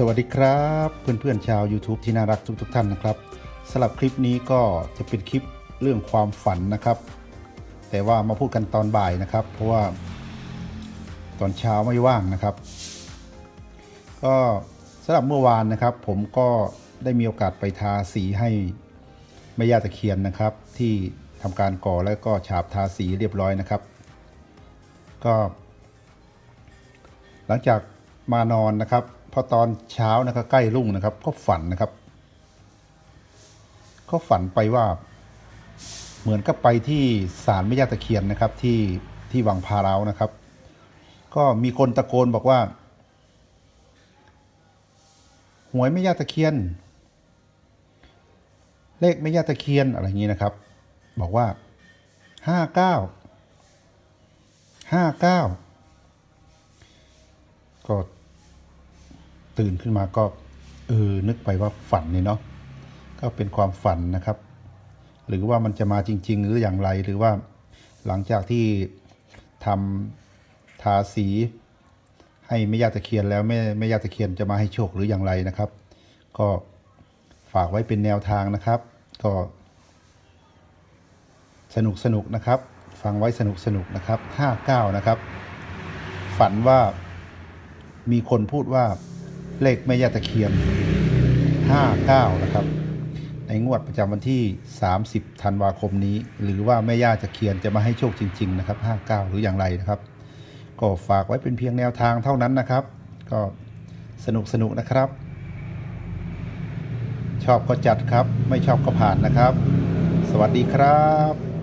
สวัสดีครับเพื่อนๆชาว YouTube ที่น่ารักทุกๆทท่านนะครับสำหรับคลิปนี้ก็จะเป็นคลิปเรื่องความฝันนะครับ แต่ว่ามาพูดกันตอนบ่ายนะครับ เพราะว่าตอนเช้าไม่ว่างนะครับ ก็สำหรับเมื่อวานนะครับ ผมก็ได้มีโอกาสไปทาสีให้แม่ย่าตะเคียนนะครับ ที่ทำการก่อแล้วก็ฉาบทาสีเรียบร้อยนะครับ ก็ หลังจากมานอนนะครับ อตอนเช้านะครับใกล้รุ่งนะครับ ก็ฝันนะครับ ก็ฝันไปว่า เหมือนกับไปที่ศาลแม่ย่าตะเคียนนะครับ ที่ที่วังพาเรานะครับ ก็มีคนตะโกนบอกว่า หวยแม่ย่าตะเคียน เลขแม่ย่าตะเคียนอะไรอย่างนี้นะครับ บอกว่าห้าเก้าห้าเก้าก็ ตื่นขึ้นมาก็เออนึกไปว่าฝันนี่เนาะก็เป็นความฝันนะครับ หรือว่ามันจะมาจริง ๆ หรืออย่างไรหรือว่าหลังจากที่ทำทาสี ให้แม่ย่าตะเคียนแล้วแม่แม่ย่าตะเคียนจะมาให้โชคหรืออย่างไรนะครับ ก็ฝากไว้เป็นแนวทางนะครับ ก็ สนุกสนุกนะครับ ฟังไว้สนุกสนุกนะครับ59นะครับ ฝันว่ามีคนพูดว่า เลขแม่ย่าตะเคียน 59 นะครับ ในงวดประจำวันที่ 30 ธันวาคมนี้ หรือว่าแม่ย่าตะเคียนจะมาให้โชคจริง ๆ นะครับ 59 หรืออย่างไรนะครับ ก็ฝากไว้เป็นเพียงแนวทางเท่านั้นนะครับ ก็สนุกสนุกนะครับ ชอบก็จัดครับ ไม่ชอบก็ผ่านนะครับ สวัสดีครับ